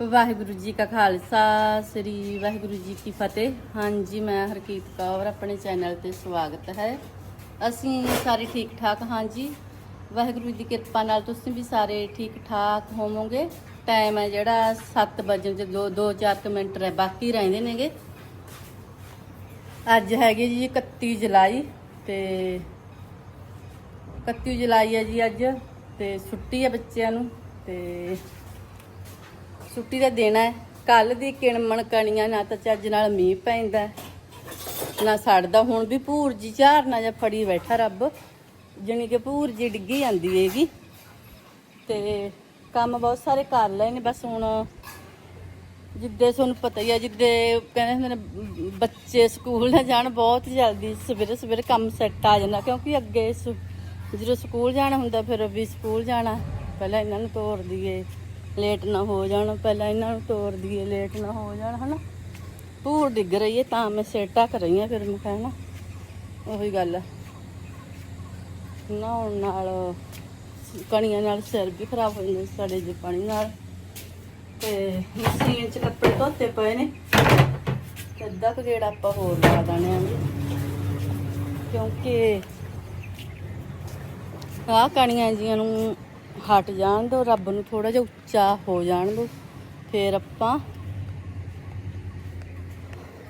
ਵਾਹਿਗੁਰੂ ਜੀ ਕਾ ਖਾਲਸਾ, ਸ੍ਰੀ ਵਾਹਿਗੁਰੂ ਜੀ ਕੀ ਫਤਿਹ। ਹਾਂਜੀ, ਮੈਂ ਹਰਕੀਤ ਕੌਰ, ਆਪਣੇ ਚੈਨਲ ਤੇ ਸਵਾਗਤ ਹੈ। ਅਸੀਂ ਸਾਰੇ ਠੀਕ ਠਾਕ ਹਾਂਜੀ। ਵਾਹਿਗੁਰੂ ਦੀ ਕਿਰਪਾ ਨਾਲ ਤੁਸੀਂ ਵੀ ਸਾਰੇ ਠੀਕ ਠਾਕ ਹੋਵੋਗੇ। ਟਾਈਮ ਹੈ ਜਿਹੜਾ 7 ਵਜੇ ਦੇ 2 2-4 ਮਿੰਟ ਰਹਿ ਬਾਕੀ ਰਹਿੰਦੇ ਨੇਗੇ। ਅੱਜ ਹੈਗੇ ਜੀ 31 ਜੁਲਾਈ ਤੇ 31 ਜੁਲਾਈ ਹੈ ਜੀ ਅੱਜ ਤੇ ਛੁੱਟੀ ਹੈ ਬੱਚਿਆਂ ਨੂੰ ਤੇ ਛੁੱਟੀ ਦਾ ਦਿਨ ਹੈ। ਕੱਲ ਦੀ ਕਿਣਮਣ ਕਣੀਆਂ ਨਾ ਤਾਂ ਚੱਜ ਨਾਲ ਮੀਂਹ ਪੈਂਦਾ ਨਾ ਸੜਦਾ ਹੁਣ ਵੀ ਭੂਰ ਜੀ ਝਾਰਨਾ ਜਾਂ ਫੜੀ ਬੈਠਾ ਰੱਬ। ਜਣੀ ਕਿ ਭੂਰ ਜੀ ਡਿੱਗੀ ਜਾਂਦੀ ਹੈਗੀ। ਤੇ ਕੰਮ ਬਹੁਤ ਸਾਰੇ ਕਰ ਲਏ ਨੇ, ਬਸ ਹੁਣ ਜਿੱਦੇ ਤੁਹਾਨੂੰ ਪਤਾ ਹੀ ਆ, ਜਿੱਦੇ ਕਹਿੰਦੇ ਹੁੰਦੇ ਨੇ, ਬੱਚੇ ਸਕੂਲ ਨਾ ਜਾਣ ਬਹੁਤ ਜਲਦੀ, ਸਵੇਰੇ ਸਵੇਰੇ ਕੰਮ ਸੈੱਟ ਆ ਜਾਂਦਾ, ਕਿਉਂਕਿ ਅੱਗੇ ਜਦੋਂ ਸਕੂਲ ਜਾਣਾ ਹੁੰਦਾ, ਫਿਰ ਵੀ ਸਕੂਲ ਜਾਣਾ, ਪਹਿਲਾਂ ਇਹਨਾਂ ਨੂੰ ਤੋਰ ਦਈਏ। ਲੇਟ ਨਾ ਹੋ ਜਾਣ, ਪਹਿਲਾਂ ਇਹਨਾਂ ਨੂੰ ਤੋਰ ਦਈਏ, ਲੇਟ ਨਾ ਹੋ ਜਾਣ, ਹਨਾ? ਭੂਰ ਡਿੱਗ ਰਹੀ ਹੈ ਤਾਂ ਮੈਂ ਸਿਰ ਢੱਕ ਰਹੀ ਹਾਂ ਫਿਰ ਮੈਂ ਕਹਿਣਾ। ਉਹੀ ਗੱਲ ਹੈ ਨਹਾਉਣ ਨਾਲ, ਕਣੀਆਂ ਨਾਲ ਸਿਰ ਵੀ ਖਰਾਬ ਹੋ ਜਾਂਦਾ ਸਾਡੇ ਜੇ ਪਾਣੀ ਨਾਲ। ਤੇ ਮਸ਼ੀਨ 'ਚ ਕੱਪੜੇ ਧੋਤੇ ਪਏ ਨੇ। ਅੱਧਾ ਕੁ ਗੇੜਾ ਆਪਾਂ ਹੋਰ ਲਾ ਦਾਣੇ ਆਂ ਜੀ। ਕਿਉਂਕਿ ਆਹ ਕਣੀਆਂ ਜੀਆਂ ਨੂੰ ਹਟ ਜਾਣ ਦੋ, ਰੱਬ ਨੂੰ ਥੋੜਾ ਜਿਹਾ ਉੱਚਾ ਹੋ ਜਾਣ ਦੋ। ਫਿਰ ਆਪਾਂ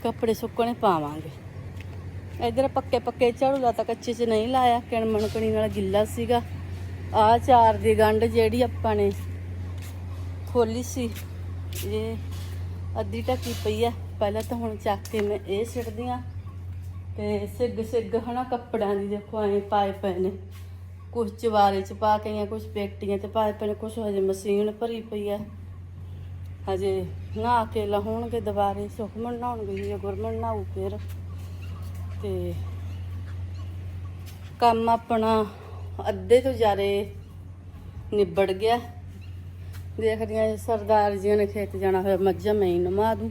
ਕੱਪੜੇ ਸੁੱਕਣੇ ਪਾਵਾਂਗੇ। ਇਧਰ ਪੱਕੇ ਪੱਕੇ ਝਾੜੂ ਲਾਤਾ ਕੱਚੇ 'ਚ ਨਹੀਂ ਲਾਇਆ, ਕਿਣਮਣ ਕਣੀ ਨਾਲ ਗਿੱਲਾ ਸੀਗਾ। ਆਹ ਚਾਰ ਦੀ ਗੰਢ ਜਿਹੜੀ ਆਪਾਂ ਨੇ ਖੋਲੀ ਸੀ, ਇਹ ਅੱਧੀ ਢੱਕੀ ਪਈ ਆ। ਪਹਿਲਾਂ ਤਾਂ ਹੁਣ ਚੱਕ ਕੇ ਮੈਂ ਇਹ ਸਿੱਟਦੀ ਆ। ਤੇ ਸਿੱਗ ਸਿੱਗ ਹਨਾ ਕੱਪੜਿਆਂ ਦੀ ਦੇਖੋ, ਐਂ ਪਾਏ ਪਏ ਨੇ। ਕੁਝ ਚਵਾਰੇ ਚ ਪਾ ਕੇ ਜਾਂ ਕੁਝ ਪੇਟੀਆਂ ਤੇ ਪਾਏ ਪਏ ਨੇ ਕੁਝ ਹਜੇ ਮਸ਼ੀਨ ਭਰੀ ਪਈ ਆ। ਹਜੇ ਨਹਾ ਕੇ ਲਾਉਣਗੇ ਦੁਬਾਰੇ ਸੁਖਮਨ ਨਹਾਉਣਗੇ ਜੀ ਗੁਰਮਨ ਨਹਾਊ ਫਿਰ। ਤੇ ਕੰਮ ਆਪਣਾ ਅੱਧੇ ਤੋਂ ਜ਼ਿਆਦੇ ਨਿਬੜ ਗਿਆ। ਦੇਖਦੀਆਂ ਸਰਦਾਰ ਜੀ ਨੇ ਖੇਤ ਜਾਣਾ ਹੋਇਆ, ਮੱਝਾਂ ਮੈਂ ਹੀ ਨਮਾ ਦੂੰ।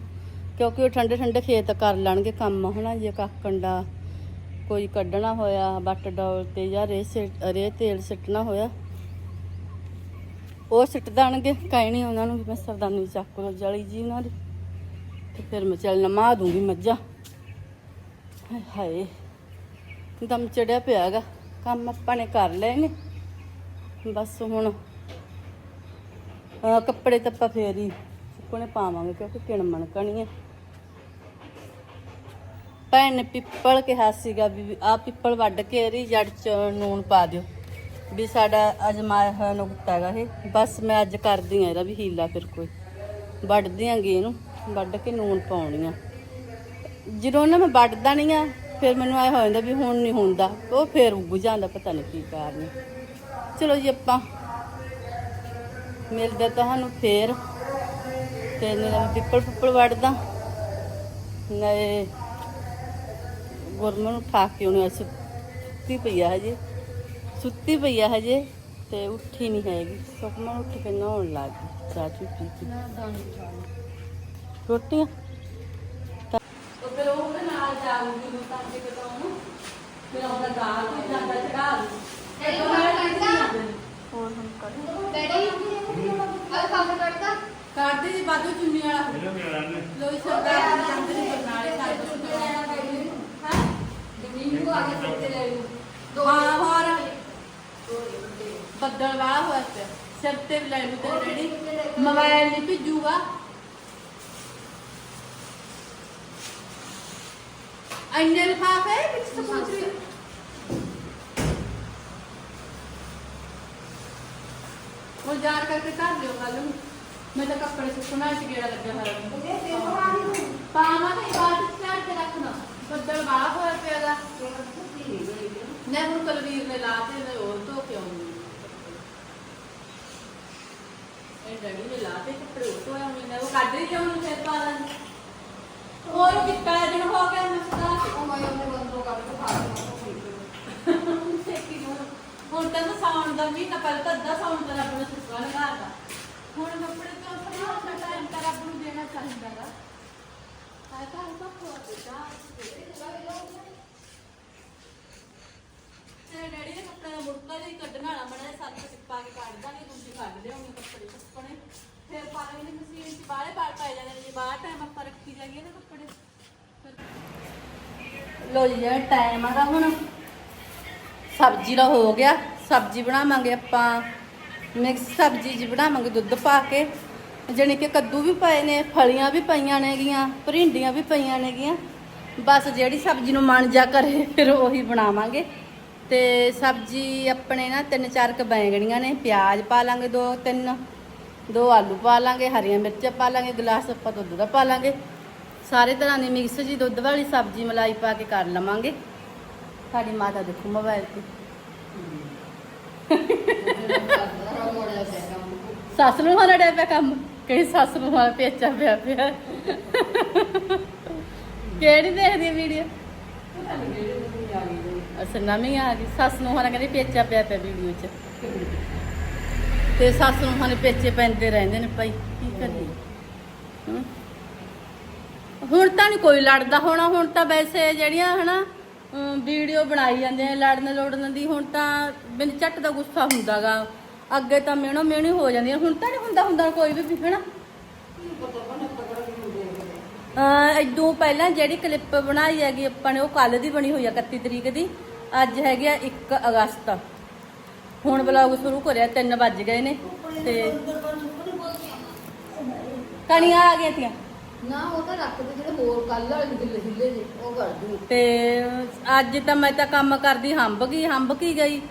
ਕਿਉਂਕਿ ਉਹ ਠੰਡੇ ਠੰਡੇ ਖੇਤ ਕਰ ਲੈਣਗੇ ਕੰਮ, ਹਨਾ, ਜੇ ਕਾਕੰਡਾ ਕੋਈ ਕੱਢਣਾ ਹੋਇਆ ਬੱਟ ਡੋਲ ਤੇ ਜਾਂ ਰੇ ਸਿੱਟ ਰੇ ਤੇਲ ਸਿੱਟਣਾ ਹੋਇਆ, ਉਹ ਸਿੱਟ ਦੇਣਗੇ। ਕਹਿ ਕਹਿਣੀ ਉਹਨਾਂ ਨੂੰ ਮੈਂ ਸਰਦਾਨੀ ਚੱਕ ਲੋ ਜਲੀ ਜੀ ਉਹਨਾਂ ਦੀ। ਤੇ ਫਿਰ ਮੈਂ ਚੱਲ ਨਮਾ ਦੂੰਗੀ ਮੱਝਾਂ। ਹਾਏ ਦਮ ਚੜਿਆ ਪਿਆਗਾ ਕੰਮ ਆਪਾਂ ਨੇ ਕਰ ਲਏ ਨੇ। ਬਸ ਹੁਣ ਕੱਪੜੇ ਤਾਂ ਆਪਾਂ ਫੇਰ ਹੀ ਸੁੱਕਣੇ ਪਾਵਾਂਗੇ ਕਿਉਂਕਿ ਕਿਣ ਮਣਕਣੀ ਹੈ ਭੈਣ ਨੇ ਪਿੱਪਲ ਕਿਹਾ ਸੀਗਾ ਵੀ ਆ ਪਿੱਪਲ ਵੱਢ ਕੇ ਇਹਦੀ ਜੜ ਚ ਨੂਨ ਪਾ ਦਿਓ। ਵੀ ਸਾਡਾ ਅਜਮਾਇਆ ਹੋਇਆ ਨੁਕਤਾ ਹੈਗਾ ਇਹ। ਬਸ ਮੈਂ ਅੱਜ ਕਰਦੀ ਆ ਇਹਦਾ ਵੀ ਹੀਲਾ ਫਿਰ ਕੋਈ। ਵੱਢਦੀ ਦਿਆਂਗੇ ਇਹਨੂੰ, ਵੱਢ ਕੇ ਨੂਨ ਪਾਉਣੀ ਆ। ਜਦੋਂ ਨਾ ਮੈਂ ਵੱਢਦਾ ਨਹੀਂ ਆ, ਫਿਰ ਮੈਨੂੰ ਐ ਹੋ ਜਾਂਦਾ ਵੀ ਹੁਣ ਨਹੀਂ ਹੁੰਦਾ। ਉਹ ਫੇਰ ਉੱਗ ਜਾਂਦਾ, ਪਤਾ ਨਹੀਂ ਕੀ ਕਾਰਨ ਚਲੋ ਜੀ ਆਪਾਂ ਮਿਲਦਾ ਤੁਹਾਨੂੰ ਫੇਰ। ਤੇ ਮੇਰਾ ਪਿੱਪਲ ਪੁੱਪਲ ਵੱਢਦਾ। ਨਏ ਗੁਰਮਨ ਨੂੰ ਠਾਕ ਕੇ ਉਹਨੇ ਸੁੱਤੀ ਪਈ ਆ ਹਜੇ। ਸੁੱਤੀ ਪਈ ਆ ਹਜੇ ਤੇ ਉੱਠੀ ਨਹੀਂ ਹੈਗੀ। ਸੁਖਮਨ ਉੱਠ ਕੇ ਨਹਾਉਣ ਲੱਗ ਗਈ ਚਾਹ ਚੂਹ ਪੀ ਕੇ। ਰੋਟੀਆਂ? ਤਾਂ ਉਹ ਫਿਰ ਉਹ ਉਹਦੇ ਨਾਲ ਜਾਊਗੀ ਨੂੰ ਤਾਂ ਜੇ ਕਿਤੋਂ ਉਹਨੂੰ ਫਿਰ ਉਹਦਾ ਦਾਲ ਤੇ ਜਾਂਦਾ ਚੜਾ ਦੂ ਡੈਡੀ ਖਾਣਾ ਕੱਢਦਾ ਹੋਰ ਹੁਣ ਕਰ। ਡੈਡੀ ਆ? ਖਾਣਾ ਕੱਢਦਾ ਕਰਦੇ? ਜੀ ਬਾਦੂ ਚੁੰਨੀ ਵਾਲਾ। ਲੋਈ ਸਰਦਾਰ ਜਾਂਦੇ ਨੇ। ਜ਼ਮੀਨ ਨੂੰ ਆ ਕੇ ਸਿੱਟੇ ਲੈ ਲੂ ਦੋ ਹਾਂ ਹੋਰ। ਬੱਦਲ ਵਾਲਾ ਹੋਇਆ ਪਿਆ। ਸਿਰ ਤੇ ਵੀ ਲੈ ਲੂ ਤੇ ਰੈਡੀ ਮੋਬਾਈਲ ਨਹੀਂ ਭਿੱਜੂਗਾ। ਅੰਨੇ ਲਿਫਾਫੇ ਵਿੱਚ ਤਾਂ ਪੁੱਛ ਰਹੀ ਉਹ ਜਾਰ ਕਰਕੇ ਕਰ ਲਿਓ ਕੱਲ ਨੂੰ। ਮੈਂ ਤਾਂ ਕੱਪੜੇ ਸੁੱਕਣਾ ਚ ਗੇੜਾ ਲੱਗਿਆ ਹੋਇਆ। ਪਾਵਾਂ ਤੇ ਬਾਅਦ ਚ ਰੱਖਣਾ। ਬੱਦਲ ਵਾਲਾ ਹੋਇਆ ਪਿਆ ਦਾ ਮੈਂ ਹੁਣ ਕਲਵੀਰ ਨੇ ਲਾ ਤੇ ਮੈਂ ਉਹ ਧੋ ਕੇ ਆਉਂਗੀ ਇਹ ਡੈਡੀ ਨੇ ਲਾ ਤੇ ਕੱਪੜੇ ਉਹ ਧੋਇਆ ਹੋਏ ਨੇ ਉਹ ਕੱਢ ਹੀ ਜਾਉਂ ਫਿਰ ਪਾ ਲਾਂ ਹੋਰ ਕਿੱਤਾ ਦਿਨ ਹੋ ਗਿਆ ਮੈਂ ਸਦਾ ਉਹ ਮੈਂ ਉਹਨੇ ਬੰਦੋ ਕਰ ਕੇ ਖਾ ਛੇਤੀ ਨੂੰ ਹੁਣ। ਤਾਂ ਸਾਉਣ ਦਾ ਮਹੀਨਾ ਪਹਿਲਾਂ ਤਾਂ ਅੱਧਾ ਸਾਉਣ ਦਾ ਰੱਬ ਨੇ ਸੁੱਕਾ ਲਗਾਤਾ ਹੁਣ ਕੱਪੜੇ ਤੋਂ ਆਪਣਾ ਆਪਣਾ ਟਾਈਮ ਤਾਂ ਰੱਬ ਨੂੰ ਦੇਣਾ ਉਹ ਡੈਡੀ ਨੇ ਕੱਪੜੇ ਦਾ ਮੁੜਕਾ ਜਿਹਾ ਕੱਢਣਾ ਵਾਲਾ, ਮੜਾ ਸੱਤ ਟਿੱਪਾ ਕੇ ਕੱਢ ਦਾਂਗੇ, ਦੂਜੀ ਕੱਢ ਲਿਆਉਂਗੇ ਕੱਪੜੇ ਸੁੱਕਣੇ। ਫਿਰ ਪਾਣੀ ਦੀ ਮਸ਼ੀਨ ਚ ਬਾਹਲੇ ਬਾਲ ਪਾਏ ਜਾਂਦੇ ਨੇ ਬਾਹਰ ਟਾਈਮ ਆਪਾਂ ਰੱਖੀ ਜਾਈਏ ਨਾ ਕੱਪੜੇ। ਲੋ ਜੀ ਜਿਹੜਾ ਟਾਈਮ ਆਗਾ ਹੁਣ। ਸਬਜ਼ੀ ਦਾ ਹੋ ਗਿਆ, ਸਬਜ਼ੀ ਬਣਾਵਾਂਗੇ ਆਪਾਂ। ਮਿਕਸ ਸਬਜ਼ੀ ਜੀ ਬਣਾਵਾਂਗੇ ਦੁੱਧ ਪਾ ਕੇ। ਜਾਣੀ ਕਿ ਕੱਦੂ ਵੀ ਪਏ ਨੇ ਫਲੀਆਂ ਵੀ ਪਈਆਂ ਨੇਗੀਆਂ ਭਰਿੰਡੀਆਂ ਵੀ ਪਈਆਂ ਨੇਗੀਆਂ। ਬਸ ਜਿਹੜੀ ਸਬਜ਼ੀ ਨੂੰ ਮਨ ਜਾ ਕਰੇ ਫਿਰ ਉਹੀ ਬਣਾਵਾਂਗੇ। ਤੇ ਸਬਜ਼ੀ ਆਪਣੇ ਨਾ ਤਿੰਨ ਚਾਰ ਕ ਬੈਂਗਣੀਆਂ ਨੇ ਪਿਆਜ਼ ਪਾ ਲਾਂਗੇ ਦੋ ਤਿੰਨ ਦੋ ਆਲੂ ਪਾ ਲਾਂਗੇ ਹਰੀਆਂ ਮਿਰਚਾਂ ਪਾ ਲਾਂਗੇ ਗਲਾਸ ਆਪਾਂ ਦੁੱਧ ਦਾ ਪਾ ਲਾਂਗੇ। ਸਾਰੇ ਤਰ੍ਹਾਂ ਦੀ ਮਿਕਸ ਜੀ ਦੁੱਧ ਵਾਲੀ ਸਬਜ਼ੀ ਮਲਾਈ ਪਾ ਕੇ ਕਰ ਲਵਾਂਗੇ। ਸਾਡੀ ਮਾਤਾ ਦੇਖੋ ਮੋਬਾਈਲ ਤੇ। ਸੱਸ ਨੂੰ ਹਾਣਾ ਡਿਆ ਪਿਆ ਕੰਮ। ਕਈ ਸੱਸ ਨੂੰ ਹਾਣਾ ਪੇਚਾ ਪਿਆ ਪਿਆ। ਕਿਹੜੀ ਦੇਖਦੀ ਵੀਡੀਓ ਅਸਾਂ ਨਵੀਂ ਆ ਗਈ। ਸੱਸ ਨੂੰ ਹਾਣਾ ਕਹਿੰਦੀ ਪੇਚਾ ਪਿਆ ਪਿਆ ਵੀਡੀਓ 'ਚ। ਤੇ ਸੱਸ ਨੂੰ ਹਾਣੇ ਪੇਚੇ ਪੈਂਦੇ ਰਹਿੰਦੇ ਨੇ ਭਾਈ, ਕੀ ਕਰੀਏ? ਹੁਣ ਤਾਂ ਨਹੀਂ ਕੋਈ ਲੜਦਾ। ਹੋਣਾ, ਹੁਣ ਤਾਂ ਵੈਸੇ ਜਿਹੜੀਆਂ ਹਨਾ ਵੀਡੀਓ ਬਣਾਈ ਜਾਂਦੇ ਨੇ ਲੜਨ ਲੋੜਨ ਦੀ, ਹੁਣ ਤਾਂ ਬਿਨ ਝੱਟ ਦਾ ਗੁੱਸਾ ਹੁੰਦਾਗਾ। ਅੱਗੇ ਤਾਂ ਮਿਹਣੋ ਮਿਹਣੀ ਹੋ ਜਾਂਦੀ ਹੁਣ ਤਾਂ ਨਹੀਂ ਹੁੰਦਾ ਹੁੰਦਾ ਕੋਈ ਵੀ ਹਨਾ? ਇਦੋਂ ਪਹਿਲਾਂ ਜਿਹੜੀ ਕਲਿੱਪ ਬਣਾਈ ਹੈਗੀ ਆਪਾਂ ਨੇ ਉਹ ਕੱਲ ਦੀ ਬਣੀ ਹੋਈ ਆ 31 ਤਰੀਕ ਦੀ। ਅੱਜ ਹੈਗੀ ਆ 1 ਅਗਸਤ। ਹੁਣ ਬਲੌਗ ਸ਼ੁਰੂ ਕਰਿਆ 3 ਵੱਜ ਗਏ ਨੇ ਤੇ ਕਣੀਆਂ ਆ ਗਈਆਂ ਤੀਆਂ। ਨਾ ਉਹ ਤਾਂ ਰੱਖ ਦੇ ਜਿਹੜੇ ਹੋਰ ਕੱਲ ਵਾਲੇ ਗਿੱਲੇ ਹਿੱਲੇ ਜੇ ਉਹ ਕਰ ਦੂੰ ਤੇ ਅੱਜ ਤਾਂ ਮੈਂ ਤਾਂ ਕੰਮ ਕਰਦੀ ਹੰਬ ਗਈ ਹੰਬ ਕੀ ਗਈ?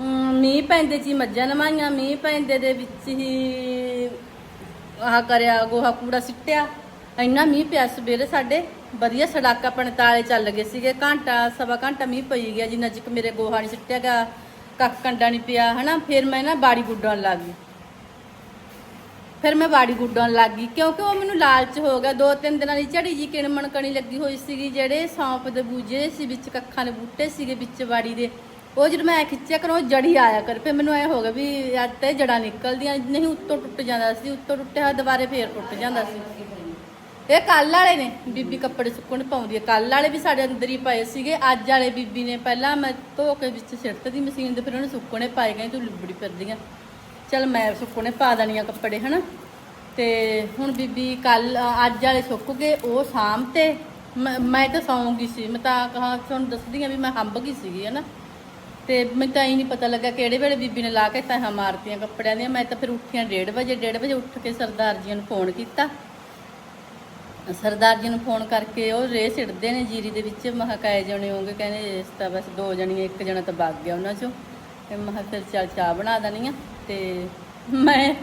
ਮੀਂਹ ਪੈਂਦੇ ਜੀ, ਮੱਝਾਂ ਨਵਾਈਆਂ ਮੀਂਹ ਪੈਂਦੇ ਦੇ ਵਿੱਚ ਹੀ ਆਹ ਕਰਿਆ, ਗੋਹਾ ਕੂੜਾ ਸਿੱਟਿਆ। ਇੰਨਾ ਮੀਂਹ ਪਿਆ ਸਵੇਰੇ ਸਾਡੇ, ਵਧੀਆ ਸੜਾਕਾ ਪਣਤਾਲੇ ਚੱਲ ਗਏ ਸੀਗੇ। ਘੰਟਾ, ਸਵਾ ਘੰਟਾ ਮੀਂਹ ਪਈ ਗਿਆ ਜਿੰਨਾ ਚਿਕ ਮੇਰੇ ਗੋਹਾ ਨਹੀਂ ਸਿੱਟਿਆ ਗਿਆ, ਕੱਖ ਕੰਡਾ ਨਹੀਂ ਪਿਆ, ਹਨਾ? ਫਿਰ ਮੈਂ ਨਾ ਬਾੜੀ ਗੁੱਡਣ ਲੱਗ ਗਈ। ਫਿਰ ਮੈਂ ਬਾੜੀ ਗੁੱਡਣ ਲੱਗ ਗਈ, ਕਿਉਂਕਿ ਉਹ ਮੈਨੂੰ ਲਾਲਚ ਹੋ ਗਿਆ। ਦੋ ਤਿੰਨ ਦਿਨਾਂ ਦੀ ਝੜੀ ਜੀ ਕਿਣਮਣ ਕਣੀ ਲੱਗੀ ਹੋਈ ਸੀਗੀ, ਜਿਹੜੇ ਸੌਂਪ ਦੇ ਬੂਝੇ ਸੀ, ਵਿੱਚ ਕੱਖਾਂ ਦੇ ਬੂਟੇ ਸੀਗੇ ਵਿੱਚ ਬਾੜੀ ਦੇ। ਉਹ ਜਦੋਂ ਮੈਂ ਖਿੱਚਿਆ ਕਰੋ ਜੜੀ ਆਇਆ ਕਰ। ਫਿਰ ਮੈਨੂੰ ਐ ਹੋ ਗਿਆ ਵੀ ਅੱਜ ਤੇ ਜੜਾਂ ਨਿਕਲਦੀਆਂ, ਨਹੀਂ ਉੱਤੋਂ ਟੁੱਟ ਜਾਂਦਾ ਸੀ, ਉੱਤੋਂ ਟੁੱਟਿਆ ਹੋਇਆ ਦੁਬਾਰੇ ਫੇਰ ਟੁੱਟ ਜਾਂਦਾ ਸੀ। ਇਹ ਕੱਲ ਵਾਲੇ ਨੇ, ਬੀਬੀ ਕੱਪੜੇ ਸੁੱਕਣ ਪਾਉਂਦੀ ਹੈ। ਕੱਲ ਵਾਲੇ ਵੀ ਸਾਡੇ ਅੰਦਰ ਹੀ ਪਏ ਸੀਗੇ। ਅੱਜ ਵਾਲੇ ਬੀਬੀ ਨੇ ਪਹਿਲਾਂ ਮੈਂ ਧੋ ਕੇ ਵਿੱਚ ਸਿੱਟ ਦੀ ਮਸ਼ੀਨ ਦੇ ਫਿਰ ਉਹਨੇ ਸੁੱਕਣੇ ਪਾਏ ਗਏ, ਤੂੰ ਲਿਬੜੀ ਫਿਰਦੀਆਂ ਚਲ ਮੈਂ ਸੁੱਕਣੇ ਪਾ ਦੇਣੀਆਂ ਕੱਪੜੇ, ਹਨਾ? ਤੇ ਹੁਣ ਬੀਬੀ ਕੱਲ ਅੱਜ ਵਾਲੇ ਸੁੱਕ ਗਏ, ਉਹ ਸ਼ਾਮ ਤੇ। ਮੈਂ ਮੈਂ ਤਾਂ ਸੌਂਗੀ ਸੀ। ਮੈਂ ਤਾਂ ਕਹਾ ਤੁਹਾਨੂੰ ਦੱਸਦੀ ਆ ਵੀ ਮੈਂ ਹੰਬ ਗਈ ਸੀਗੀ, ਹਨਾ? ਤੇ ਮੈਨੂੰ ਤਾਂ ਇਹ ਨਹੀਂ ਪਤਾ ਲੱਗਾ ਕਿਹੜੇ ਵੇਲੇ ਬੀਬੀ ਨੇ ਲਾ ਕੇ ਤਹਾਂ ਮਾਰਤੀਆਂ ਕੱਪੜਿਆਂ ਦੀਆਂ। ਮੈਂ ਤਾਂ ਫਿਰ ਉੱਠੀਆਂ 1:30 ਵਜੇ 1:30 ਵਜੇ ਉੱਠ ਕੇ ਸਰਦਾਰ ਜੀ ਨੂੰ ਫੋਨ ਕੀਤਾ। ਸਰਦਾਰ ਜੀ ਨੂੰ ਫੋਨ ਕਰਕੇ ਉਹ ਰੇ ਸਿੱਟਦੇ ਨੇ ਜੀਰੀ ਦੇ ਵਿੱਚ। ਮਹਕਾਏ ਜਣੇ ਹੋਗੇ ਕਹਿੰਦੇ ਇਸ ਤਾਂ ਬਸ ਦੋ ਜਣੀਆਂ, ਇੱਕ ਜਣਾ ਤਾਂ ਵਗ ਗਿਆ ਉਹਨਾਂ ਚੋਂ। ਤੇ ਮੈਂ ਕਿਹਾ, ਫਿਰ ਚੱਲ ਚਾਹ ਬਣਾ ਦਣੀ ਆ ਤੇ ਮੈਂ,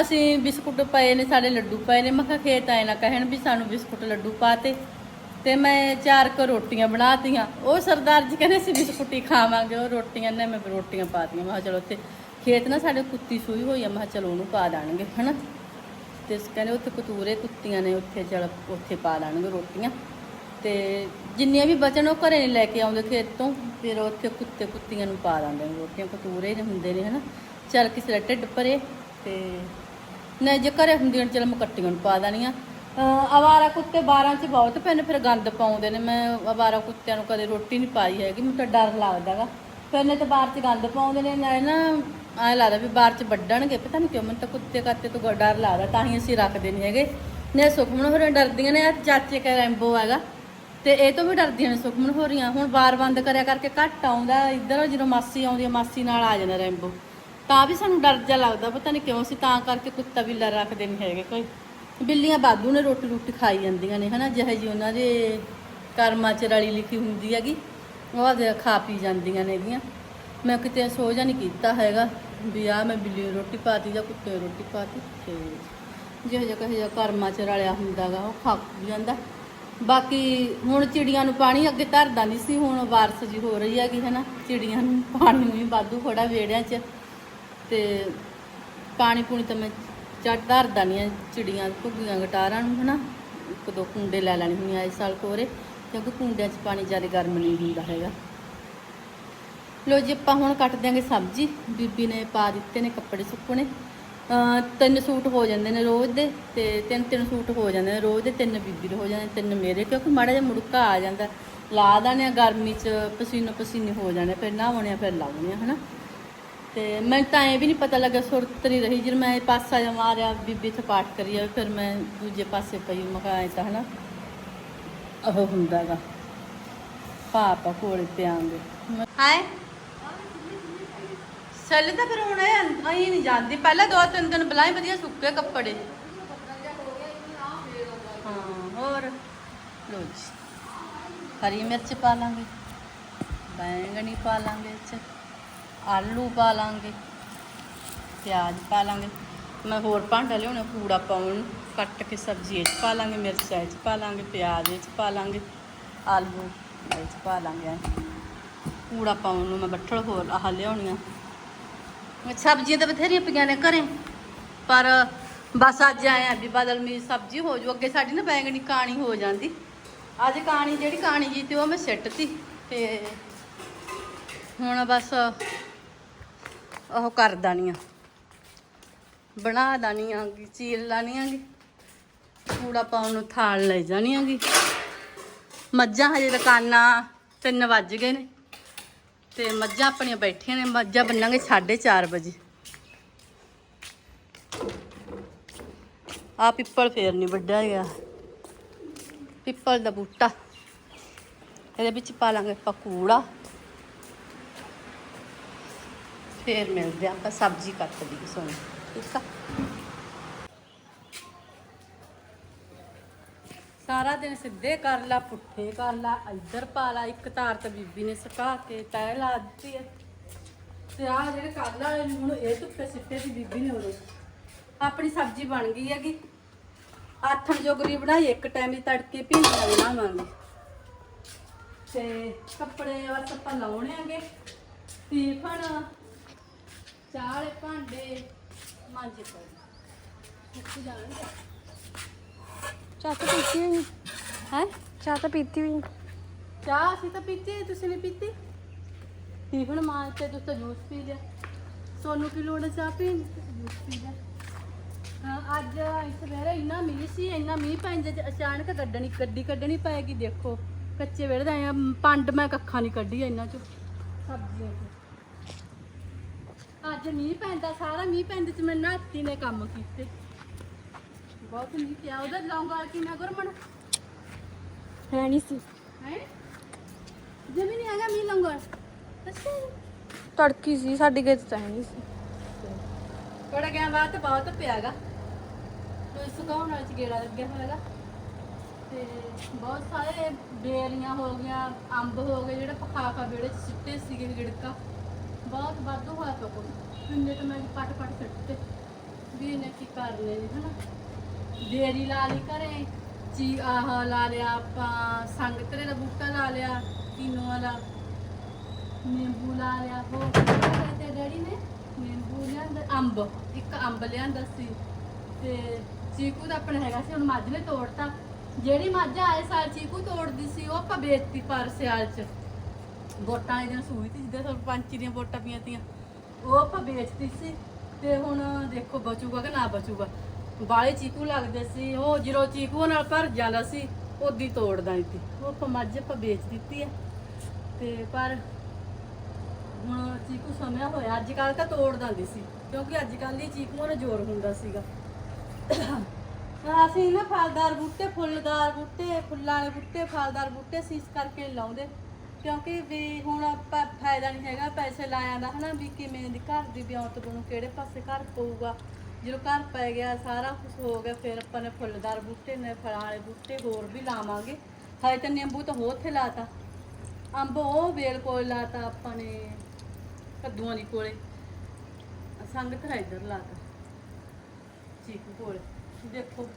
ਅਸੀਂ ਬਿਸਕੁਟ ਪਏ ਨੇ, ਸਾਡੇ ਲੱਡੂ ਪਏ ਨੇ। ਮੈਂ ਕਿਹਾ, ਖੇਤ ਆਏ ਨਾ ਕਹਿਣ ਵੀ ਸਾਨੂੰ ਬਿਸਕੁਟ ਲੱਡੂ ਪਾਤੇ ਤੇ ਮੈਂ ਚਾਰ ਕੁ ਰੋਟੀਆਂ ਬਣਾਤੀਆਂ। ਉਹ ਸਰਦਾਰ ਜੀ ਕਹਿੰਦੇ ਅਸੀਂ ਬਿਸਕੁਟ ਖਾਵਾਂਗੇ। ਉਹ ਰੋਟੀਆਂ ਨੇ ਮੈਂ ਫਿਰ ਰੋਟੀਆਂ ਪਾਤੀਆਂ। ਮੈਂ ਕਿਹਾ, ਚਲੋ ਉੱਥੇ ਖੇਤ ਨਾ ਸਾਡੇ ਕੁੱਤੀ ਸੂਈ ਹੋਈ ਆ। ਮੈਂ ਕਿਹਾ, ਚਲੋ ਉਹਨੂੰ ਪਾ ਦਾਂਗੇ ਹਨਾ? ਤੇ ਸ- ਕਹਿੰਦੇ ਉੱਥੇ ਕਤੂਰੇ ਕੁੱਤੀਆਂ ਨੇ ਉੱਥੇ, ਚਲ ਉੱਥੇ ਪਾ ਲੈਣਗੇ ਰੋਟੀਆਂ। ਤੇ ਜਿੰਨੀਆਂ ਵੀ ਬਚਣ, ਉਹ ਘਰੇ ਨਹੀਂ ਲੈ ਕੇ ਆਉਂਦੇ ਖੇਤ ਤੋਂ। ਫਿਰ ਉੱਥੇ ਕੁੱਤੇ ਕੁੱਤੀਆਂ ਨੂੰ ਪਾ ਦਿੰਦੇ ਨੇ ਰੋਟੀਆਂ। ਕਤੂਰੇ ਨੇ ਹੁੰਦੇ ਨੇ, ਹਨਾ? ਚਲ ਕਿਸੇ ਦਾ ਢਿੱਡ ਭਰੇ ਤੇ ਨਹੀਂ ਜੇ ਘਰੇ ਹੁੰਦੀਆਂ ਚਲ ਮੈਂ ਕੱਟੀਆਂ ਨੂੰ ਪਾ ਦੇਣੀਆਂ। ਅਵਾਰਾ ਕੁੱਤੇ 12 ਚ ਬਹੁਤ ਪੈਨੇ ਫਿਰ ਗੰਦ ਪਾਉਂਦੇ ਨੇ। ਮੈਂ ਅਵਾਰਾ ਕੁੱਤਿਆਂ ਨੂੰ ਕਦੇ ਰੋਟੀ ਨਹੀਂ ਪਾਈ ਹੈਗੀ, ਮੈਨੂੰ ਤਾਂ ਡਰ ਲੱਗਦਾਗਾ ਫਿਰ ਨੇ ਤਾਂ ਬਾਹਰ ਚ ਗੰਦ ਪਾਉਂਦੇ ਨੇ, ਨਾਲੇ ਨਾ ਐਂ ਲੱਗਦਾ ਵੀ ਬਾਹਰ ਚ ਵੱਢਣਗੇ, ਪਤਾ ਨਹੀਂ ਕਿਉਂ, ਮੈਨੂੰ ਤਾਂ ਕੁੱਤੇ ਕਾਤੇ ਤੋਂ ਡਰ ਲੱਗਦਾ, ਤਾਂ ਹੀ ਅਸੀਂ ਰੱਖਦੇ ਨਹੀਂ ਹੈਗੇ। ਨੇ ਸੁਖਮਨ ਹੋਰਾਂ ਡਰਦੀਆਂ ਨੇ, ਆਹ ਚਾਚੇ ਕਾ ਰੈਂਬੋ ਹੈਗਾ, ਤੇ ਇਹ ਤੋਂ ਵੀ ਡਰਦੀਆਂ ਨੇ ਸੁਖਮਨ ਹੋਰੀਆਂ। ਹੁਣ ਬਾਰ ਬੰਦ ਕਰਿਆ ਕਰਕੇ ਘੱਟ ਆਉਂਦਾ, ਇੱਧਰ ਜਦੋਂ ਮਾਸੀ ਆਉਂਦੀ ਹੈ ਮਾਸੀ ਨਾਲ ਆ ਜਾਂਦਾ ਰੈਂਬੋ। ਤਾਂ ਵੀ ਸਾਨੂੰ ਡਰ ਜਾ ਲੱਗਦਾ, ਪਤਾ ਨਹੀਂ ਕਿਉਂ, ਅਸੀਂ ਤਾਂ ਕਰਕੇ ਕੁੱਤਾ ਬਿੱਲਾ ਰੱਖਦੇ ਨਹੀਂ ਹੈਗੇ ਕੋਈ। ਬਿੱਲੀਆਂ ਬਾਦੂ ਨੇ ਰੋਟੀ ਰੋਟੀ ਖਾਈ ਜਾਂਦੀਆਂ ਨੇ, ਹਨਾ? ਜਿਹੇ ਜੀ ਉਹਨਾਂ ਦੇ ਕਰਮਾਂ ਚ ਰਲੀ ਲਿਖੀ ਹੁੰਦੀ ਹੈਗੀ, ਉਹ ਆਪਦੇ ਖਾ ਪੀ ਜਾਂਦੀਆਂ ਨੇ ਇਹਦੀਆਂ। ਮੈਂ ਕਿਤੇ ਸੋਚ ਨਹੀਂ ਕੀਤਾ ਹੈਗਾ ਵੀ ਆ ਮੈਂ ਬਿੱਲੀ ਨੂੰ ਰੋਟੀ ਪਾਤੀ ਜਾਂ ਕੁੱਤੇ ਨੂੰ ਰੋਟੀ ਪਾਤੀ, ਤੇ ਜਿਹੋ ਜਿਹਾ ਕਹੇ ਜਿਹਾ ਕਰਮਾਂ ਚ ਰਲਿਆ ਹੁੰਦਾਗਾ ਉਹ ਖਾ ਜਾਂਦਾ। ਬਾਕੀ ਹੁਣ ਚਿੜੀਆਂ ਨੂੰ ਪਾਣੀ ਅੱਗੇ ਧਰਦਾ ਨਹੀਂ ਸੀ, ਹੁਣ ਬਾਰਿਸ਼ ਜੀ ਹੋ ਰਹੀ ਹੈਗੀ, ਹਨਾ? ਚਿੜੀਆਂ ਨੂੰ ਪਾਣੀ ਨੂੰ ਵੀ ਵਾਧੂ ਖੜਾ ਵੇੜਿਆਂ 'ਚ, ਤੇ ਪਾਣੀ ਪੂਣੀ ਤਾਂ ਮੈਂ ਚੜ ਧਰਦਾ ਨਹੀਂ ਆ, ਚਿੜੀਆਂ ਘੁੱਗੀਆਂ ਗਟਾਰਾਂ ਨੂੰ, ਹਨਾ? ਇੱਕ ਦੋ ਕੁੰਡੇ ਲੈ ਲੈਣੇ ਹੁੰਦੀਆਂ ਇਸ ਸਾਲ ਕੋਰੇ, ਕਿਉਂਕਿ ਕੁੰਡਿਆਂ 'ਚ ਪਾਣੀ ਜ਼ਿਆਦਾ ਗਰਮ ਨਹੀਂ ਹੁੰਦਾ ਹੈਗਾ। ਲੋ ਜੀ, ਆਪਾਂ ਹੁਣ ਕੱਟ ਦਿਆਂਗੇ ਸਬਜ਼ੀ। ਬੀਬੀ ਨੇ ਪਾ ਦਿੱਤੇ ਨੇ ਕੱਪੜੇ ਸੁੱਕਣੇ। ਤਿੰਨ ਸੂਟ ਹੋ ਜਾਂਦੇ ਨੇ ਰੋਜ਼ ਦੇ, ਤੇ ਤਿੰਨ ਤਿੰਨ ਸੂਟ ਹੋ ਜਾਂਦੇ ਨੇ ਰੋਜ਼ ਦੇ, ਤਿੰਨ ਬੀਬੀ ਦੇ ਹੋ ਜਾਂਦੇ ਤਿੰਨ ਮੇਰੇ, ਕਿਉਂਕਿ ਮਾੜਾ ਜਿਹਾ ਮੁੜਕਾ ਆ ਜਾਂਦਾ। ਲਾ ਦਾਨੇ ਆ ਗਰਮੀ 'ਚ ਪਸੀਨੋ ਪਸੀਨੇ ਹੋ ਜਾਣੇ ਫਿਰ ਨਹਾਉਣੇ ਆ, ਫਿਰ ਲਾਉਣੇ ਆ, ਹਨਾ? ਤੇ ਮੈਨੂੰ ਤਾਂ ਐ ਵੀ ਨਹੀਂ ਪਤਾ ਲੱਗਾ ਸੁਰਤ ਨਹੀਂ ਰਹੀ, ਜਦ ਮੈਂ ਇਹ ਪਾਸਾ ਜਿਹਾ ਮਾਰਿਆ, ਬੀਬੀ ਤੇ ਪਾਠ ਕਰੀ ਫਿਰ ਮੈਂ ਦੂਜੇ ਪਾਸੇ ਪਈ ਮਕਾਏ ਤਾਂ ਹਨਾ। ਉਹ ਹੁੰਦਾਗਾ, ਪਾਪਾ ਕੋਲ ਪਿਆਂਗੇ ਹਾਏ। ਸੱਲ ਤਾਂ ਫਿਰ ਹੁਣ ਇਹ ਆਈ ਨਹੀਂ ਜਾਂਦੀ। ਪਹਿਲਾਂ ਦੋ ਤਿੰਨ ਦਿਨ ਬਲਾਈ ਵਧੀਆ ਸੁੱਕੇ ਕੱਪੜੇ। ਹਾਂ, ਹੋਰ। ਲੋ ਜੀ। ਹਰੀ ਮਿਰਚ ਪਾ ਲਾਂਗੇ। ਬੈਂਗਣੀ ਪਾ ਲਾਂਗੇ 'ਚ ਆਲੂ ਪਾ ਲਾਂਗੇ, ਪਿਆਜ਼ ਪਾ ਲਾਂਗੇ, ਮੈਂ ਹੋਰ ਭਾਂਡਾ ਲਿਆਉਣਾ ਕੂੜਾ ਪਾਉਣ, ਕੱਟ ਕੇ ਸਬਜ਼ੀ ਇਹ 'ਚ ਪਾ ਲਾਂਗੇ, ਮਿਰਚਾਂ ਇਹ 'ਚ ਪਾ ਲਾਂਗੇ, ਪਿਆਜ਼ ਇਹ 'ਚ ਪਾ ਲਾਂਗੇ, ਆਲੂ ਇਹ 'ਚ ਪਾ ਲਾਂਗੇ ਐਂ। ਕੂੜਾ ਪਾਉਣ ਨੂੰ ਮੈਂ ਬੱਠਲ ਹੋਰ ਆਹ ਲਿਆਉਣੀਆਂ ਮੈਂ ਸਬਜ਼ੀਆਂ ਤਾਂ ਬਥੇਰੀਆਂ ਪਈਆਂ ਨੇ ਘਰੇ, ਪਰ ਬਸ ਅੱਜ ਆਇਆ ਵੀ ਬਦਲ ਮੀ ਸਬਜ਼ੀ ਹੋ ਜੂ, ਅੱਗੇ ਸਾਡੀ ਨਾ ਬੈਂਗਣੀ ਕਾਣੀ ਹੋ ਜਾਂਦੀ ਅੱਜ ਕਾਣੀ, ਜਿਹੜੀ ਕਾਣੀ ਜੀ ਤੇ ਉਹ ਮੈਂ ਸਿੱਟਤੀ ਤੇ ਹੁਣ ਬਸ ਉਹ ਕਰ ਦਾਨੀਆਂ ਬਣਾ ਦਾਨੀਆਂ ਗੀ, ਚੀਰ ਲਾਨੀਆਂ ਗੀ। ਕੂੜਾ ਪਾਉਣ ਨੂੰ ਥਾਲ ਲੈ ਜਾਣੀਆਂ ਗੀ। ਮੱਝਾਂ ਹਜੇ ਦੁਕਾਨਾਂ 3 ਵੱਜ ਗਏ ਨੇ। ਤੇ ਮੱਝਾਂ ਆਪਣੀਆਂ ਬੈਠੀਆਂ ਨੇ, ਮੱਝਾਂ ਬੰਨਾਂਗੇ 4:30 ਵਜੇ। ਆ ਪਿੱਪਲ ਫੇਰ ਨਹੀਂ ਵੱਡਾ ਹੈਗਾ ਪਿੱਪਲ ਦਾ ਬੂਟਾ। ਇਹਦੇ ਵਿੱਚ ਪਾ ਲਾਂਗੇ ਪਕੂੜਾ ਫੇਰ ਮਿਲਦੇ ਆਪਾਂ ਸਬਜ਼ੀ ਕੱਟ ਲਈ ਸੋਣੀ ਠੀਕ ਆ? ਸਾਰਾ ਦਿਨ ਸਿੱਧੇ ਕਰ ਲਾ, ਪੁੱਠੇ ਕਰ ਲਾ, ਇੱਧਰ ਪਾ ਲਾ, ਇੱਕ ਤਾਰ ਤਾਂ ਬੀਬੀ ਨੇ ਸੁਕਾ ਕੇ ਤੈ ਲਾ ਦਿੱਤੀ ਹੈ ਤੇ ਆ ਜਿਹੜੇ ਕਰ ਵਾਲੇ ਹੁਣ ਇਹ ਧੁੱਪੇ ਸਿੱਟੇ ਦੀ ਬੀਬੀ ਨੇ ਉਰੇ। ਆਪਣੀ ਸਬਜ਼ੀ ਬਣ ਗਈ ਹੈਗੀ। ਆਥਣ ਜੋਗਰੀ ਬਣਾਈ, ਇੱਕ ਟਾਈਮ ਦੀ ਤੜਕੇ ਭਿੰਡੀਆਂ ਬਣਾਵਾਂਗੇ। ਤੇ ਕੱਪੜੇ ਬਸ ਆਪਾਂ ਲਾਉਣੇ ਹੈਗੇ। ਟੀਫਨ ਚਾਹ ਵਾਲੇ ਭਾਂਡੇ ਮਾਂਜੇ ਪਏ। ਮੁੱਕ ਜਾਣਗੇ ਚਾਹ ਤਾਂ ਪੀਤੀ ਹੋਈ। ਹੈ? ਚਾਹ ਤਾਂ ਪੀਤੀ ਹੋਈ। ਚਾਹ ਅਸੀਂ ਤਾਂ ਪੀਤੀ ਹੈ, ਤੁਸੀਂ ਨਹੀਂ ਪੀਤੀ? ਟੀਫਨ ਤੁਸੀਂ ਤਾਂ ਜੂਸ ਪੀ ਲਿਆ। ਸੋਨੂੰ ਕੀ ਲੋੜ ਹੈ ਚਾਹ ਪੀਣ ਦੀ? ਤੁਸੀਂ ਜੂਸ ਪੀ ਲਿਆ। ਹਾਂ ਅੱਜ ਸਵੇਰੇ ਇੰਨਾ ਮੀਂਹ ਸੀ ਇੰਨਾ ਮੀਂਹ ਪੈਂਦੇ ਤੇ ਅਚਾਨਕ ਗੱਡਣੀ ਗੱਡੀ ਕੱਢਣੀ ਪਏਗੀ ਦੇਖੋ। ਕੱਚੇ ਵੇੜੇ ਦਾ ਪੰਡ ਮੈਂ ਕੱਖਾਂ ਨਹੀਂ ਕੱਢੀ ਇਹਨਾਂ ਚੋਂ। ਸਬਜ਼ੀਆਂ ਚੋਂ। ਅੱਜ ਮੀਂਹ ਪੈਂਦਾ ਸਾਰਾ ਮੀਂਹ ਪੈਂਦੇ ਚ ਮੈਂ ਨਾਤੀ ਨੇ ਕੰਮ ਕੀਤੇ। ਬਹੁਤ ਮੀਂਹ ਪਿਆ ਉਹਦਾ ਲੌਂਗਾ ਕਿੰਨਾ ਗੁਰਮਣ ਹੈ ਨਹੀਂ ਸੀ। ਹੈ? ਜਮੀ ਨਹੀਂ ਹੈਗਾ ਮੀਂਹ ਲੰਗਰ ਅੱਛਾ। ਤੜਕੀ ਸੀ ਸਾਡੀ ਗਏ ਤਾਂ ਨਹੀਂ ਸੀ। ਬੜਾ ਗਿਆ ਬਾਅਦ ਤਾਂ ਬਹੁਤ ਪਿਆਗਾ ਕੋਈ ਸੁਕਾਉਣ ਵਾਲੇ ਚ ਗੇੜਾ ਲੱਗਿਆ ਹੋਇਆਗਾ। ਤੇ ਬਹੁਤ ਸਾਰੇ ਬੇਰੀਆਂ ਹੋ ਗਈਆਂ ਅੰਬ ਹੋ ਗਏ ਜਿਹੜੇ ਪਖਾਖਾ ਵੇੜੇ ਚ ਸਿੱਟੇ ਸੀਗੇ ਗਿੜਕਾ। ਬਹੁਤ ਵਾਧੂ ਹੋਇਆ ਪਿਆ ਕੋਈ ਕਿੰਨੇ ਤਾਂ ਮੈਂ ਪੱਟ ਪੱਟ ਸਿੱਟੇ ਵੀ ਇਹਨੇ ਕੀ ਕਰਨੇ ਨੇ, ਹਨਾ? ਬੇਰੀ ਲਾ ਲਈ ਘਰੇ ਚੀ ਆਹ ਲਾ ਲਿਆ ਆਪਾਂ ਸੰਗਤਰੇ ਦਾ ਬੂਟਾ ਲਾ ਲਿਆ, ਕਿਨੋ ਵਾਲਾ। ਨਿੰਬੂ ਲਾ ਲਿਆ, ਹੋਰ ਤੇ ਡੈਡੀ ਨੇ? ਨਿੰਬੂ ਲਿਆਂਦਾ, ਅੰਬ, ਇੱਕ ਅੰਬ ਲਿਆਂਦਾ ਸੀ। ਤੇ ਚੀਕੂ ਦਾ ਆਪਣਾ ਹੈਗਾ ਸੀ, ਹੁਣ ਮੱਝ ਨੇ ਤੋੜਤਾ। ਜਿਹੜੀ ਮੱਝ ਆਏ ਸਾਲ ਚੀਕੂ ਤੋੜਦੀ ਸੀ, ਉਹ ਆਪਾਂ ਵੇਚਤੀ ਪਰ ਸਿਆਲ ਚ। ਵੋਟਾਂ ਵਾਲੇ ਸੂਈ ਤੀ, ਜਿੱਦਾਂ ਪੰਚੀ ਦੀਆਂ ਵੋਟਾਂ ਪਈਆਂ ਤੀਆਂ। ਉਹ ਆਪਾਂ ਵੇਚਤੀ ਸੀ ਤੇ ਹੁਣ ਦੇਖੋ ਬਚੂਗਾ ਕਿ ਨਾ ਬਚੂਗਾ। ਬਾਲੇ ਚੀਕੂ ਲੱਗਦੇ ਸੀ, ਉਹ ਜਦੋਂ ਚੀਕੂ ਨਾਲ ਭਰ ਜਾਂਦਾ ਸੀ, ਉਹਦੀ ਤੋੜਦਾ ਦਿੱਤੀ ਉਹ ਆਪਾਂ ਮੱਝ ਆਪਾਂ ਵੇਚ ਦਿੱਤੀ ਆ। ਤੇ ਪਰ ਹੁਣ ਚੀਕੂ ਸਮਿਆ ਹੋਇਆ ਅੱਜ ਕੱਲ ਤਾਂ ਤੋੜ ਦਿੰਦੀ ਸੀ, ਕਿਉਂਕਿ ਅੱਜ ਕੱਲ ਦੀ ਚੀਕੂਆਂ ਦਾ ਜ਼ੋਰ ਹੁੰਦਾ ਸੀਗਾ। ਅਸੀਂ ਨਾ ਫਲਦਾਰ ਬੂਟੇ, ਫੁੱਲਦਾਰ ਬੂਟੇ, ਫੁੱਲਾਂ ਵਾਲੇ ਬੂਟੇ, ਫਲਦਾਰ ਬੂਟੇ ਸੀਸ ਕਰਕੇ ਲਾਉਂਦੇ। ਕਿਉਂਕਿ ਵੀ ਹੁਣ ਆਪਾਂ ਫਾਇਦਾ ਨਹੀਂ ਹੈਗਾ ਪੈਸੇ ਲਾਇਆ ਦਾ, ਹਨਾ, ਵੀ ਕਿਵੇਂ ਦੀ ਘਰ ਦੀ ਵਿਆਹਤ ਬਣੂ, ਕਿਹੜੇ ਪਾਸੇ ਘਰ ਪਊਗਾ। ਜਦੋਂ ਘਰ ਪੈ ਗਿਆ, ਸਾਰਾ ਕੁਝ ਹੋ ਗਿਆ, ਫਿਰ ਆਪਾਂ ਨੇ ਫੁੱਲਦਾਰ ਬੂਟੇ ਨੇ, ਫਲਾਂ ਵਾਲੇ ਬੂਟੇ ਹੋਰ ਵੀ ਲਾਵਾਂਗੇ। ਹਜੇ ਤਾਂ ਨਿੰਬੂ ਤਾਂ ਹੋਰ ਉੱਥੇ ਲਾਤਾ। ਅੰਬ ਉਹ ਵੇਲ ਕੋਲ ਲਾਤਾ, ਆਪਾਂ ਨੇ ਕੱਦੂਆਂ ਦੀ ਕੋਲੇ। ਸੰਗਤ ਹੈ ਇੱਧਰ ਲਾਤਾ। ਚੀਕੂ ਕੋਲੇ। ਦੇਖੋ।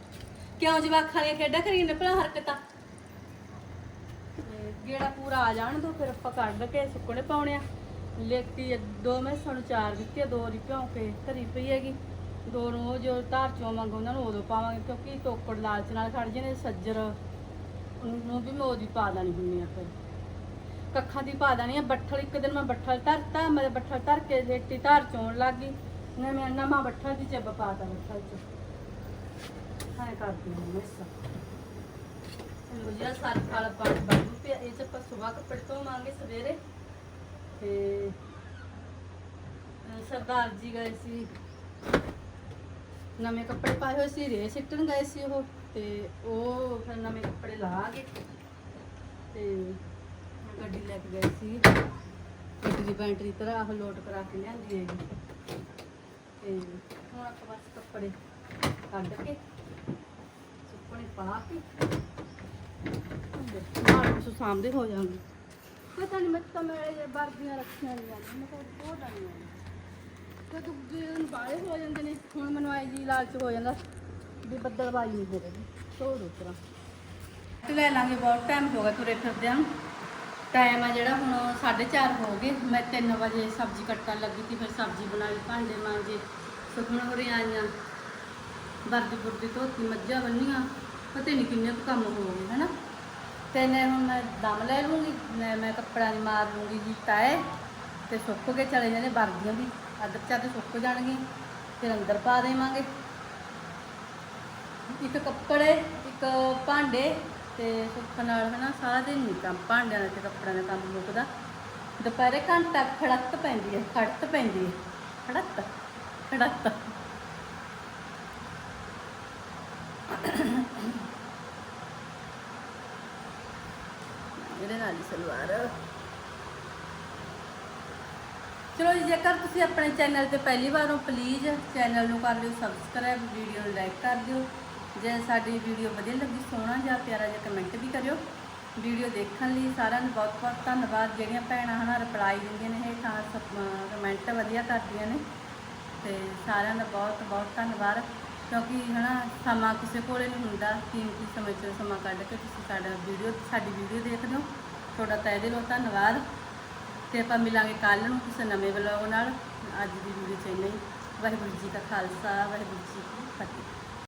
ਕਿਉਂ ਜਵਾਖਾਂ ਦੀਆਂ ਖੇਡਾਂ ਕਰੀਏ ਨੇ ਭਲਾ ਹਰਕਤਾਂ? ਤੇ ਪੂਰਾ ਆ ਜਾਣ ਦੋ, ਫਿਰ ਆਪਾਂ ਕੱਢ ਕੇ ਸੁੱਕਣੇ ਪਾਉਣੇ ਆ। ਲੇਤੀ ਦੋ ਮੈਂ ਸਾਨੂੰ ਚਾਰ ਦਿੱਤੀ ਦੋ ਦੀ ਭਿਉਂ ਕੇ ਧਰੀ ਪਈ ਹੈਗੀ। ਦੋ ਨੂੰ ਉਹ ਜੋ ਧਾਰ ਚੋਂ ਮੰਗ ਉਹਨਾਂ ਨੂੰ ਉਦੋਂ ਪਾਵਾਂਗੇ, ਕਿਉਂਕਿ ਤੋਕੜ ਲਾਲਚ ਨਾਲ ਖੜ ਜੇ ਨੇ ਸੱਜਰ ਨੂੰ ਵੀ ਮੈਂ ਉਹਦੀ ਪਾ ਦੇਣੀ ਹੁੰਦੀ ਆ ਫਿਰ। ਕੱਖਾਂ ਦੀ ਪਾ ਦੇਣੀ ਆ, ਬੱਠਲ, ਇੱਕ ਦਿਨ ਮੈਂ ਬੱਠਲ ਧਰਤਾ, ਮੈਂ ਬੱਠਲ ਧਰ ਕੇ ਲੇਟੀ ਧਾਰ ਚੋਣ ਲੱਗ ਗਈ। ਨਾ ਮੈਂ ਨਵਾਂ ਬੱਠਲ ਦੀ ਚੱਬ ਪਾਤਾ ਬੱਠਲ ਚ। ਹਾਂ ਕਰਦੀ ਹਾਂ ਮੈਸਾ। ਚਲੋ ਜੀ ਆਹ ਸਰਫ ਵਾਲਾ ਪਾਣੀ ਬਣ ਪਿਆ ਇਹ ਚ ਆਪਾਂ ਸੁਬਾ ਕੱਪੜੇ ਧੋਵਾਂਗੇ ਸਵੇਰੇ। ਤੇ ਸਰਦਾਰ ਜੀ ਗਏ ਸੀ। ਨਵੇਂ ਕੱਪੜੇ ਪਾਏ ਹੋਏ ਸੀ ਰੇ ਸਿੱਟਣ ਗਏ ਸੀ ਉਹ, ਤੇ ਉਹ ਫਿਰ ਨਵੇਂ ਕੱਪੜੇ ਲਾ ਕੇ ਤੇ ਗੱਡੀ ਲੈ ਕੇ ਗਏ ਸੀ। ਗੱਡੀ ਦੀ ਬੈਂਟਰੀ ਤਰ੍ਹਾਂ ਉਹ ਲੋਡ ਕਰਾ ਕੇ ਲਿਆਂਦੀ ਹੈ ਤੇ ਹੁਣ ਆਪਾਂ ਬਸ ਕੱਪੜੇ ਕੱਢ ਕੇ ਸੁੱਕਣੇ ਪਾ ਕੇ ਨਾਲ ਕੁਛ ਸਾਹਮਣੇ ਹੋ ਜਾਣਗੇ। ਪਤਾ ਨਹੀਂ ਮੈਂ ਤਾਂ ਮੇਰੇ ਵਰਦੀਆਂ ਰੱਖੀਆਂ ਨਹੀਂ ਜਾਂਦੀਆਂ ਮੈਂ ਤਾਂ ਉਹ ਡਾਂੀਆਂ ਤੇ ਦੂਜੇ ਦਿਨ ਬਾਹਲੇ ਹੋ ਜਾਂਦੇ ਨੇ। ਹੁਣ ਮੈਨੂੰ ਆਈ ਜੀ ਲਾਲਚ ਹੋ ਜਾਂਦਾ ਵੀ ਬੱਦਲਬਾਈ ਨਹੀਂ ਹੋ ਰਹੀ ਤੋੜ ਉਤਰਾ ਤੇ ਲੈ ਲਾਂਗੇ ਬਹੁਤ ਟਾਈਮ ਹੋ ਗਿਆ ਤੁਰੇ ਫਿਰਦਿਆਂ ਨੂੰ। ਟਾਈਮ ਆ ਜਿਹੜਾ ਹੁਣ 4:30 ਹੋ ਗਏ। ਮੈਂ 3 ਵਜੇ ਸਬਜ਼ੀ ਕੱਟਣ ਲੱਗੀ ਸੀ, ਫਿਰ ਸਬਜ਼ੀ ਬਣਾਈ, ਭਾਂਡੇ ਮਾਂਜੇ ਸੁਖਣ ਹੋ ਆਈਆਂ। ਵਰਦੀ ਬੁਰਦੀ ਧੋਤੀ, ਮੱਝਾਂ ਬੰਨੀਆਂ। ਪਤਾ ਨਹੀਂ ਕਿੰਨੇ ਕੁ ਕੰਮ ਹੋ ਗਏ, ਹਨਾ? ਤੇ ਨੇ ਹੁਣ ਮੈਂ ਦਮ ਲੈ ਲੂੰਗੀ, ਮੈਂ ਮੈਂ ਕੱਪੜਾ ਦੀ ਮਾਰ ਲੂੰਗੀ ਜੀ ਤਾਏ, ਤੇ ਸੁੱਕ ਕੇ ਚਲੇ ਜਾਣੇ ਵਰਦੀਆਂ ਵੀ, ਅੱਧ ਚੱਦ ਸੁੱਕ ਜਾਣਗੇ, ਫਿਰ ਅੰਦਰ ਪਾ ਦੇਵਾਂਗੇ। ਇੱਕ ਕੱਪੜੇ, ਇੱਕ ਭਾਂਡੇ, ਤੇ ਸੁੱਕ ਨਾਲ, ਹਨਾ, ਸਾਰਾ ਦਿਨ ਨਹੀਂ ਕੰਮ, ਭਾਂਡਿਆਂ ਦਾ ਤੇ ਕੱਪੜਿਆਂ ਦਾ ਕੰਮ ਮੁੱਕਦਾ। ਦੁਪਹਿਰੇ ਘੰਟਾ ਖੜਤ ਪੈਂਦੀ ਹੈ ਖੜਤ ਪੈਂਦੀ ਹੈ ਖੜਤ ਖੜਤ ਇਹਦੇ ਨਾਲ ਹੀ ਸਲਵਾਰ ਚਲੋ ਜੀ, ਜੇਕਰ ਤੁਸੀਂ ਆਪਣੇ ਚੈਨਲ ਤੇ ਪਹਿਲੀ ਵਾਰ ਹੋ ਪਲੀਜ਼ ਚੈਨਲ ਨੂੰ ਕਰ ਲਿਓ ਸਬਸਕ੍ਰਾਈਬ ਵੀਡੀਓ ਨੂੰ ਲਾਈਕ ਕਰ ਦਿਓ। ਜੇ ਸਾਡੀ ਵੀਡੀਓ ਵਧੀਆ ਲੱਗੀ, ਸੋਹਣਾ ਜਾਂ ਪਿਆਰਾ ਜਿਹਾ ਕਮੈਂਟ ਵੀ ਕਰਿਓ। ਵੀਡੀਓ ਦੇਖਣ ਲਈ ਸਾਰਿਆਂ ਨੂੰ ਬਹੁਤ ਬਹੁਤ ਧੰਨਵਾਦ। ਜਿਹੜੀਆਂ ਭੈਣਾਂ ਹਨਾ ਰਿਪਲਾਈ ਦਿੰਦੀਆਂ ਨੇ ਇਹ ਖਾਸ ਕਮੈਂਟ ਵਧੀਆ ਕਰਦੀਆਂ ਨੇ। ਤੇ ਸਾਰਿਆਂ ਦਾ ਬਹੁਤ ਬਹੁਤ ਧੰਨਵਾਦ। ਕਿਉਂਕਿ ਹਨਾ ਸਮਾਂ ਕਿਸੇ ਕੋਲੇ ਨਹੀਂ ਹੁੰਦਾ, ਕੀਮਤੀ ਸਮੇਂ 'ਚੋਂ ਸਮਾਂ ਕੱਢ ਕੇ ਤੁਸੀਂ ਸਾਡਾ ਵੀਡੀਓ ਸਾਡੀ ਵੀਡੀਓ ਦੇਖਦੇ ਹੋ ਤੁਹਾਡਾ ਤਹਿ ਦਿਲੋਂ ਧੰਨਵਾਦ। ਤੇ ਆਪਾਂ ਮਿਲਾਂਗੇ ਕੱਲ ਨੂੰ ਕਿਸੇ ਨਵੇਂ ਵਲੌਗ ਨਾਲ। ਅੱਜ ਦੀ ਵੀਡੀਓ ਚ ਇੰਨਾ ਹੀ। ਵਾਹਿਗੁਰੂ ਜੀ ਕਾ ਖਾਲਸਾ, ਵਾਹਿਗੁਰੂ ਜੀ ਕੀ ਫਤਿਹ।